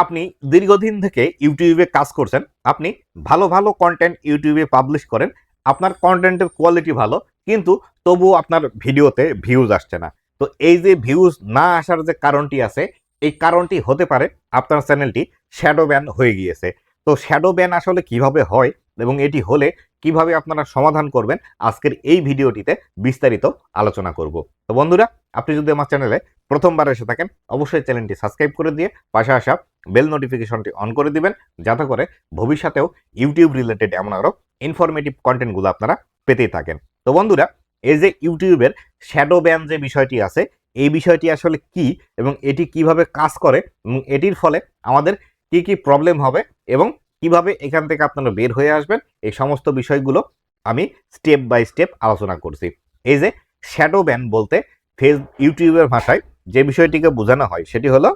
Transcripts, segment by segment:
আপনি দীর্ঘদিন থেকে ইউটিউবে কাজ করছেন, আপনি ভালো ভালো কন্টেন্ট ইউটিউবে পাবলিশ করেন, আপনার কন্টেন্টের কোয়ালিটি ভালো, কিন্তু তবুও আপনার ভিডিওতে ভিউজ আসছে না। তো এই যে ভিউজ না আসার যে কারণটি আছে, এই কারণটি হতে পারে আপনার চ্যানেলটি শ্যাডো ব্যান হয়ে গিয়েছে। তো শ্যাডো ব্যান আসলে কীভাবে হয় এবং এটি হলে কীভাবে আপনারা সমাধান করবেন, আজকের এই ভিডিওটিতে বিস্তারিত আলোচনা করব। তো বন্ধুরা, আপনি যদি আমার চ্যানেলে প্রথমবার এসে থাকেন, অবশ্যই চ্যানেলটি সাবস্ক্রাইব করে দিয়ে পাশে আসা বেল নোটিফিকেশনটি অন করে দিবেন, যাতে করে ভবিষ্যতেও ইউটিউব রিলেটেড এমন আরও ইনফরমেটিভ কন্টেন্টগুলো আপনারা পেতেই থাকেন। তো বন্ধুরা, এই যে ইউটিউবের শ্যাডো ব্যান যে বিষয়টি আছে, এই বিষয়টি আসলে কি এবং এটি কীভাবে কাজ করে এবং এটির ফলে আমাদের কি কি প্রবলেম হবে এবং কীভাবে এখান থেকে আপনারা বের হয়ে আসবেন, এই সমস্ত বিষয়গুলো আমি স্টেপ বাই স্টেপ আলোচনা করছি। এই যে শ্যাডো ব্যান বলতে ফেস ইউটিউবের ভাষায় যে বিষয়টিকে বোঝানো হয়, সেটি হলো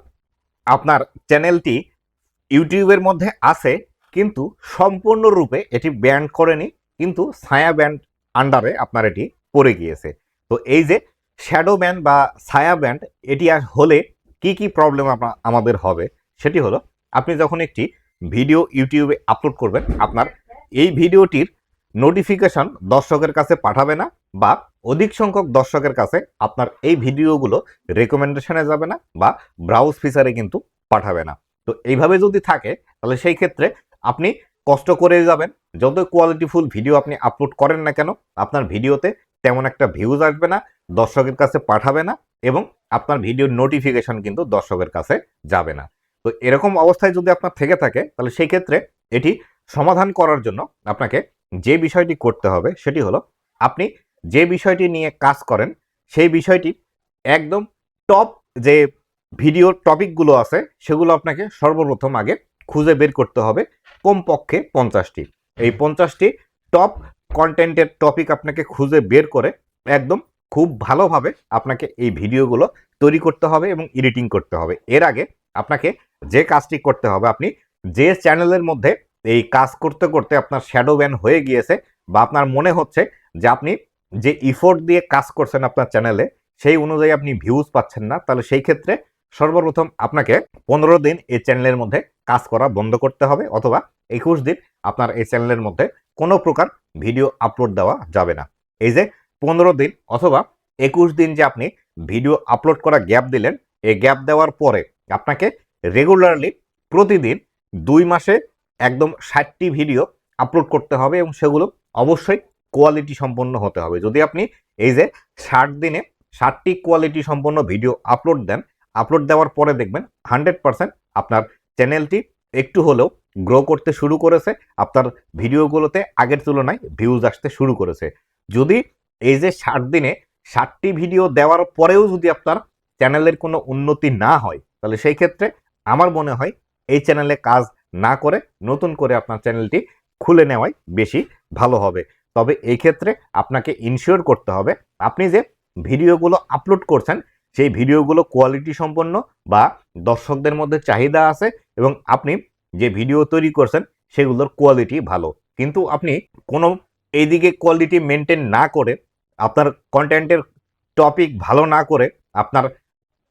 আপনার চ্যানেলটি ইউটিউবের মধ্যে আছে, কিন্তু সম্পূর্ণরূপে এটি ব্যান্ড করেনি, কিন্তু ছায়া ব্যান্ড আন্ডারে আপনার এটি পড়ে গিয়েছে। তো এই যে শ্যাডো ব্যান্ড বা ছায়া ব্যান্ড এটি হলে কি কি প্রবলেম আমাদের হবে, সেটি হলো আপনি যখন একটি ভিডিও ইউটিউবে আপলোড করবেন, আপনার এই ভিডিওটির নোটিফিকেশন দর্শকের কাছে পাঠাবে না বা অধিক সংখ্যক দর্শকের কাছে আপনার এই ভিডিওগুলো রেকমেন্ডেশনে যাবে না বা ব্রাউজ ফিচারে কিন্তু পাঠাবে না। তো এইভাবে যদি থাকে, তাহলে সেই ক্ষেত্রে আপনি কষ্ট করে যাবেন। যত কোয়ালিটিফুল ভিডিও আপনি আপলোড করেন না কেন, আপনার ভিডিওতে তেমন একটা ভিউজ আসবে না, দর্শকের কাছে পাঠাবে না এবং আপনার ভিডিওর নোটিফিকেশন কিন্তু দর্শকের কাছে যাবে না। তো এরকম অবস্থায় যদি আপনার থেকে থাকে, তাহলে সেই ক্ষেত্রে এটি সমাধান করার জন্য আপনাকে যে বিষয়টি করতে হবে সেটি হলো, আপনি যে বিষয়টি নিয়ে কাজ করেন, সেই বিষয়টি একদম টপ যে ভিডিওর টপিকগুলো আছে, সেগুলো আপনাকে সর্বপ্রথম আগে খুঁজে বের করতে হবে কমপক্ষে পঞ্চাশটি। এই পঞ্চাশটি টপ কন্টেন্টের টপিক আপনাকে খুঁজে বের করে একদম খুব ভালোভাবে আপনাকে এই ভিডিওগুলো তৈরি করতে হবে এবং এডিটিং করতে হবে। এর আগে আপনাকে যে কাজটি করতে হবে, আপনি যে চ্যানেলের মধ্যে এই কাজ করতে করতে আপনার শ্যাডো ব্যান হয়ে গিয়েছে বা আপনার মনে হচ্ছে যে আপনি যে ইফোর্ট দিয়ে কাজ করছেন আপনার চ্যানেলে সেই অনুযায়ী আপনি ভিউজ পাচ্ছেন না, তাহলে সেই ক্ষেত্রে সর্বপ্রথম আপনাকে পনেরো দিন এই চ্যানেলের মধ্যে কাজ করা বন্ধ করতে হবে অথবা একুশ দিন আপনার এই চ্যানেলের মধ্যে কোনো প্রকার ভিডিও আপলোড দেওয়া যাবে না। এই যে পনেরো দিন অথবা একুশ দিন যে আপনি ভিডিও আপলোড করা গ্যাপ দিলেন, এই গ্যাপ দেওয়ার পরে আপনাকে রেগুলারলি প্রতিদিন দুই মাসে একদম ষাটটি ভিডিও আপলোড করতে হবে এবং সেগুলো অবশ্যই কোয়ালিটি সম্পন্ন হতে হবে। যদি আপনি এই যে ষাট দিনে ষাটটি কোয়ালিটি সম্পন্ন ভিডিও আপলোড দেন আপলোড দেওয়ার পরে দেখবেন হান্ড্রেড পারসেন্ট আপনার চ্যানেলটি একটু হলেও গ্রো করতে শুরু করেছে, আপনার ভিডিওগুলোতে আগের তুলনায় ভিউজ আসতে শুরু করেছে। যদি এই যে ষাট দিনে ষাটটি ভিডিও দেওয়ার পরেও যদি আপনার চ্যানেলের কোনো উন্নতি না হয়, তাহলে সেই ক্ষেত্রে আমার মনে হয় এই চ্যানেলে কাজ না করে নতুন করে আপনার চ্যানেলটি খুলে নেওয়াই বেশি ভালো হবে। তবে এই ক্ষেত্রে আপনাকে ইনশিওর করতে হবে, আপনি যে ভিডিওগুলো আপলোড করছেন, সেই ভিডিওগুলো কোয়ালিটি সম্পন্ন বা দর্শকদের মধ্যে চাহিদা আছে এবং আপনি যে ভিডিও তৈরি করছেন, সেগুলোর কোয়ালিটি ভালো। কিন্তু আপনি কোনো এইদিকে কোয়ালিটি মেনটেন না করে, আপনার কন্টেন্টের টপিক ভালো না করে আপনার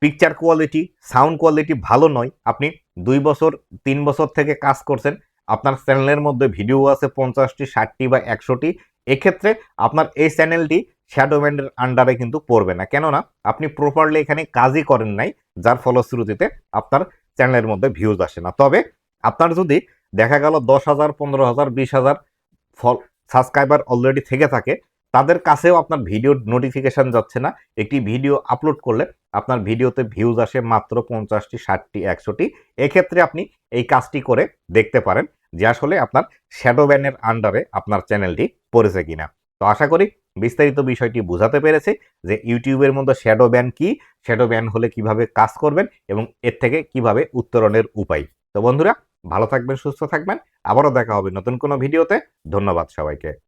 পিকচার কোয়ালিটি সাউন্ড কোয়ালিটি ভালো নয়। আপনি দুই বছর, তিন বছর থেকে কাজ করছেন, আপনার চ্যানেলের মধ্যে ভিডিও আছে পঞ্চাশটি, ষাটটি বা একশোটি। এক্ষেত্রে আপনার এই চ্যানেলটি শ্যাডো ব্যান্ডের আন্ডারে কিন্তু পড়বে না। কেননা আপনি প্রপারলি এখানে কাজই করেন নাই, যার ফলশ্রুতিতে আপনার চ্যানেলের মধ্যে ভিউজ আসে না। তবে আপনার যদি দেখা গেল দশ হাজার, পনেরো হাজার, বিশ হাজার ফল সাবস্ক্রাইবার অলরেডি থেকে থাকে তাদের কাছেও আপনার ভিডিওর নোটিফিকেশন যাচ্ছে না। একটি ভিডিও আপলোড করলে আপনার ভিডিওতে ভিউজ আসে মাত্র পঞ্চাশটি, ষাটটি, একশোটি। এক্ষেত্রে আপনি এই কাজটি করে দেখতে পারেন যে আসলে আপনার শ্যাডো ব্যানের আন্ডারে আপনার চ্যানেলটি পড়েছে কিনা। তো আশা করি বিস্তারিত বিষয়টি বোঝাতে পেরেছি যে ইউটিউবের মধ্যে শ্যাডো ব্যান কি শ্যাডো ব্যান হলে কীভাবে কাজ করবেন এবং এর থেকে কীভাবে উত্তরণের উপায়। তো বন্ধুরা, ভালো থাকবেন, সুস্থ থাকবেন। আবারও দেখা হবে নতুন কোনো ভিডিওতে। ধন্যবাদ সবাইকে।